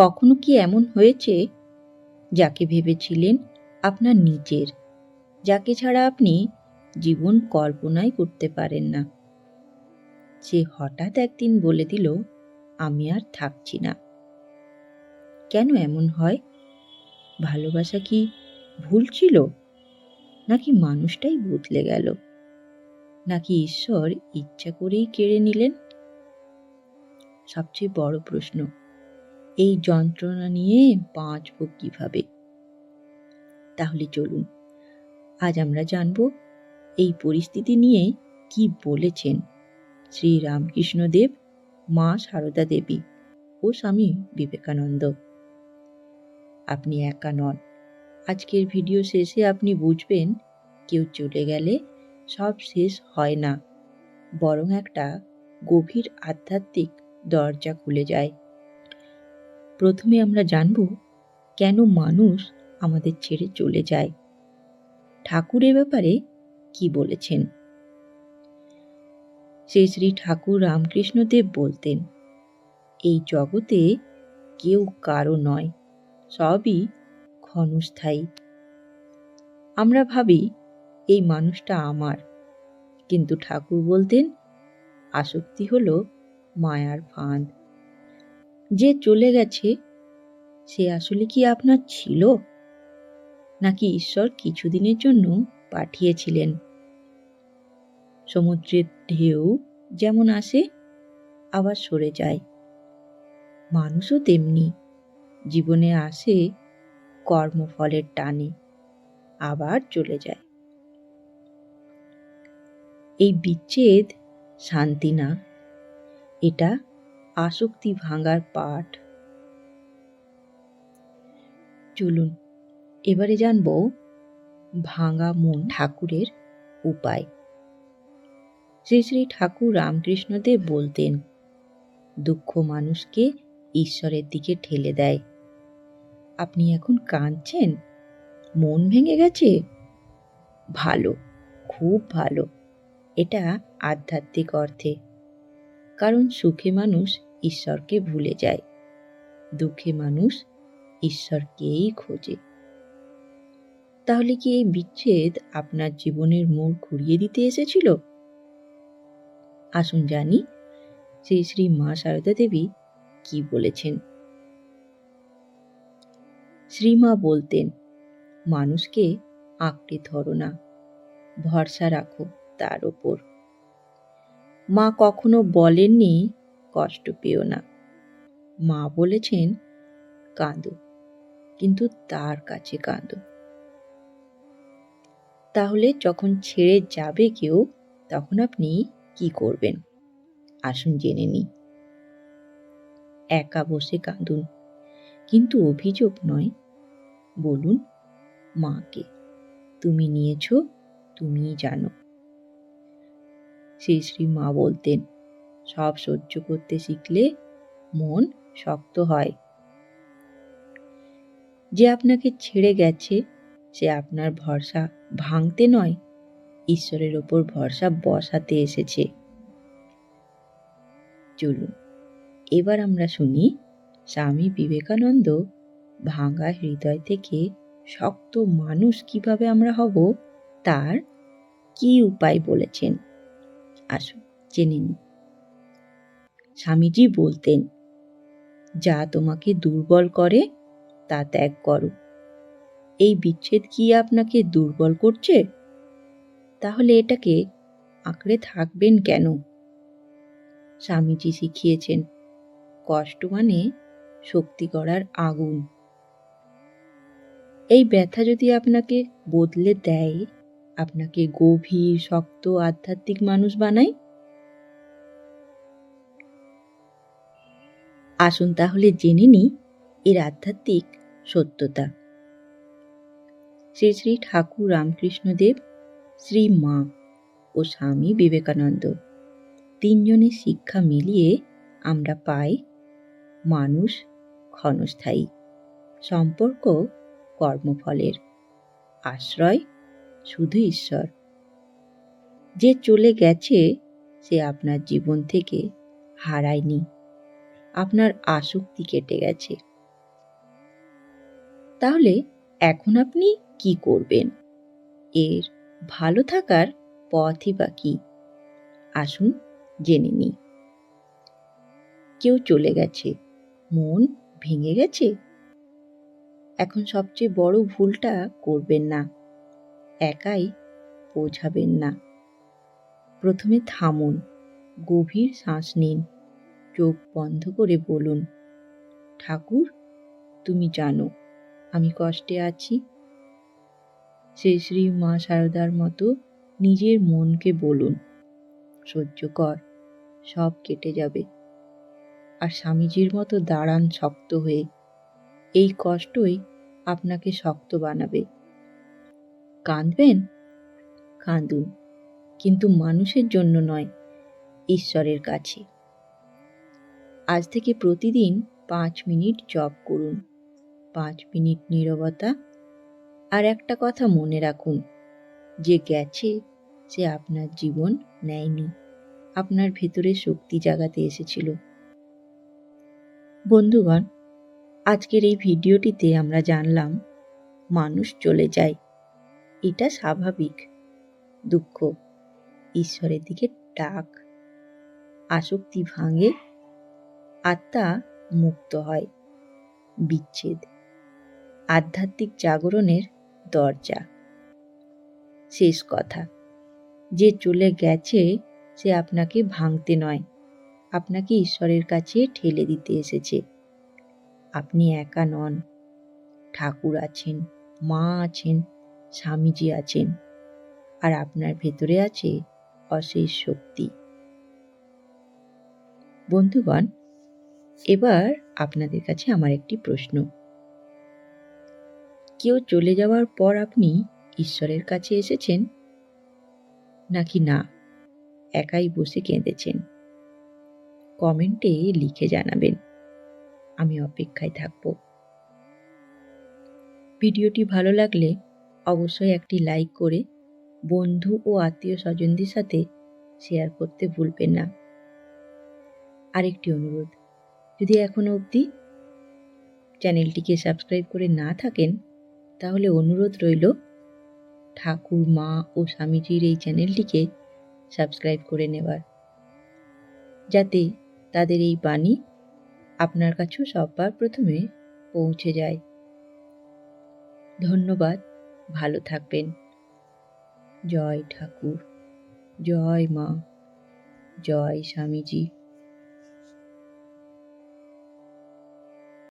কখনো কি এমন হয়েছে? যাকে ভেবেছিলেন আপনার নিজের। যাকে ছাড়া আপনি জীবন কল্পনাই করতে পারেন না। সে হঠাৎ একদিন বলে দিল, আমি আর থাকছি না। কেন এমন হয়? ভালোবাসা কি ভুল ছিল? নাকি মানুষটাই বদলে গেল? নাকি ঈশ্বর ইচ্ছা করেই কেড়ে নিলেন? সবচেয়ে বড় প্রশ্ন। এই যন্ত্রণা নিয়ে বাঁচব কীভাবে? তাহলে চলুন, আজ আমরা জানব এই পরিস্থিতি নিয়ে কি বলেছেন শ্রী রামকৃষ্ণদেব মা সারদা দেবী ও স্বামী বিবেকানন্দ। আপনি একা নন। আজকের ভিডিও শেষে আপনি বুঝবেন, কেউ চলে গেলে সব শেষ হয় না। বরং একটা গভীর আধ্যাত্মিক দরজা খুলে যায়। প্রথমে আমরা জানব কেন মানুষ আমাদের ছেড়ে চলে যায়। ঠাকুরের ব্যাপারে কি বলেছেন? শ্রী শ্রী ঠাকুর রামকৃষ্ণদেব বলতেন, এই জগতে কেউ কারও নয়, সবই ক্ষণস্থায়ী। আমরা ভাবি, এই মানুষটা আমার। কিন্তু ঠাকুর বলতেন, আসক্তি হলো মায়ার ফাঁদ। যে চলে গেছে, সে আসলে কি আপনার ছিল? নাকি ঈশ্বর কিছুদিনের জন্য পাঠিয়েছিলেন? সমুদ্রের ঢেউ যেমন আসে, আবার সরে যায়। মানুষও তেমনি। জীবনে আসে কর্মফলের টানে, আবার চলে যায়। এই বিচ্ছেদ শান্তি না, এটা আসক্তি ভাঙার পাঠ। চলুন, এবারে জানব ভাঙা মন ঠাকুরের উপায়। শ্রী শ্রী ঠাকুর রামকৃষ্ণদেব বলতেন, দুঃখ মানুষকে ঈশ্বরের দিকে ঠেলে দেয়। আপনি এখন কাঁদছেন? মন ভেঙে গেছে? ভালো, খুব ভালো। এটা আধ্যাত্মিক অর্থে। কারণ সুখে মানুষ ঈশ্বরকে ভুলে যায়। দুঃখে মানুষ ঈশ্বরকেই খোঁজে। তাহলে কি এই বিচ্ছেদ আপনার জীবনের মোড় ঘুরিয়ে দিতে এসেছিল? আসুন জানি শ্রী শ্রী মা সারদা দেবী কি বলেছেন। শ্রীমা বলতেন, মানুষকে আঁকড়ে ধরো না, ভরসা রাখো তার ওপর। মা কখনো বলেননি কষ্ট পেও না। মা বলেছেন, কাঁদো, কিন্তু তার কাছে কাঁদো। তাহলে যখন ছেড়ে যাবে কেউ, তখন আপনি কি করবেন? আসুন জেনে নিই। একা বসে কাঁদুন, কিন্তু অভিযোগ নয়। বলুন, মাকে, তুমি নিয়েছ, তুমিই জানো। শ্রী শ্রী মা বলতেন সব সহ্য করতে শিখলে মন শক্ত হয়। যে আপনাকে ছেড়ে গেছে, সে আপনার ভরসা ভাঙতে নয়, ঈশ্বরের ওপর ভরসা বসাতে এসেছে। চলুন, এবার আমরা শুনি স্বামী বিবেকানন্দ ভাঙা হৃদয় থেকে শক্ত মানুষ কীভাবে আমরা হব, তার কি উপায় বলেছেন? আসুন, জেনে নিন স্বামীজি বলতেন, যা তোমাকে দুর্বল করে, তা ত্যাগ করো। এই বিচ্ছেদ কি আপনাকে দুর্বল করছে? তাহলে এটাকে আঁকড়ে থাকবেন কেন? স্বামীজি শিখিয়েছেন, কষ্ট মানে শক্তি করার আগুন। এই ব্যথা যদি আপনাকে বদলে দেয়, আপনাকে গভীর, শক্ত, আধ্যাত্মিক মানুষ বানায় আসুন তাহলে জেনে নিই এর আধ্যাত্মিক সত্যতা। শ্রী শ্রী ঠাকুর রামকৃষ্ণদেব, শ্রী মা ও স্বামী বিবেকানন্দ তিনজনের শিক্ষা মিলিয়ে আমরা পাই মানুষ ক্ষণস্থায়ী, সম্পর্ক কর্মফলের আশ্রয় শুধু ঈশ্বর। যে চলে গেছে সে আপনার জীবন থেকে হারায়নি। আপনার আসক্তি কেটে গেছে। তাহলে এখন আপনি কি করবেন? এর ভালো থাকার পথই বা কি? আসুন জেনে নিই। কেউ চলে গেছে। মন ভেঙে গেছে? এখন সবচেয়ে বড় ভুলটা করবেন না। একাই বোঝাবেন না। প্রথমে থামুন। গভীর শ্বাস নিন। চোখ বন্ধ করে বলুন, ঠাকুর, তুমি জানো, আমি কষ্টে আছি। শ্রী শ্রী মা সারদার মতো নিজের মনকে বলুন, সহ্য কর, সব কেটে যাবে। আর স্বামীজির মতো দাঁড়ান শক্ত হয়ে, এই কষ্টই আপনাকে শক্ত বানাবে। কাঁদবেন? কাঁদুন, কিন্তু মানুষের জন্য নয়, ঈশ্বরের কাছে। আজ থেকে প্রতিদিন পাঁচ মিনিট জপ করুন। পাঁচ মিনিট নীরবতা। আর একটা কথা মনে রাখুন, যে গেছে, সে আপনার জীবন নেয়নি। আপনার ভেতরে শক্তি জাগাতে এসেছিল। বন্ধুগণ, আজকের এই ভিডিওটিতে আমরা জানলাম, মানুষ চলে যায়। এটা স্বাভাবিক। দুঃখ, ঈশ্বরের দিকে ডাক। আসক্তি ভাঙে আত্মা মুক্ত হয়। বিচ্ছেদ। আধ্যাত্মিক জাগরণের দরজা। শেষ কথা। যে চলে গেছে, সে আপনাকে ভাঙতে নয়। আপনাকে ঈশ্বরের কাছে ঠেলে দিতে এসেছে। আপনি একা নন। ঠাকুর আছেন, মা আছেন, স্বামীজি আছেন। আর আপনার ভেতরে আছে অশেষ শক্তি। বন্ধুগণ এবার আপনাদের কাছে আমার একটি প্রশ্ন। কেউ চলে যাওয়ার পর আপনি ঈশ্বরের কাছে এসেছেন? নাকি না? একাই বসে কেঁদেছেন। কমেন্টে লিখে জানাবেন। আমি অপেক্ষায় থাকব। ভিডিওটি ভালো লাগলে অবশ্যই একটি লাইক করে বন্ধু ও আত্মীয় স্বজনদের সাথে শেয়ার করতে ভুলবেন না। আরেকটি অনুরোধ যদি এখনও অবধি চ্যানেলটিকে সাবস্ক্রাইব করে না থাকেন, তাহলে অনুরোধ রইল, ঠাকুর, মা ও স্বামীজির এই চ্যানেলটিকে সাবস্ক্রাইব করে নেবার যাতে তাদের এই বাণী আপনার কাছেও সববার প্রথমে পৌঁছে যায়। ধন্যবাদ, ভালো থাকবেন। জয় ঠাকুর, জয় মা, জয় স্বামীজি।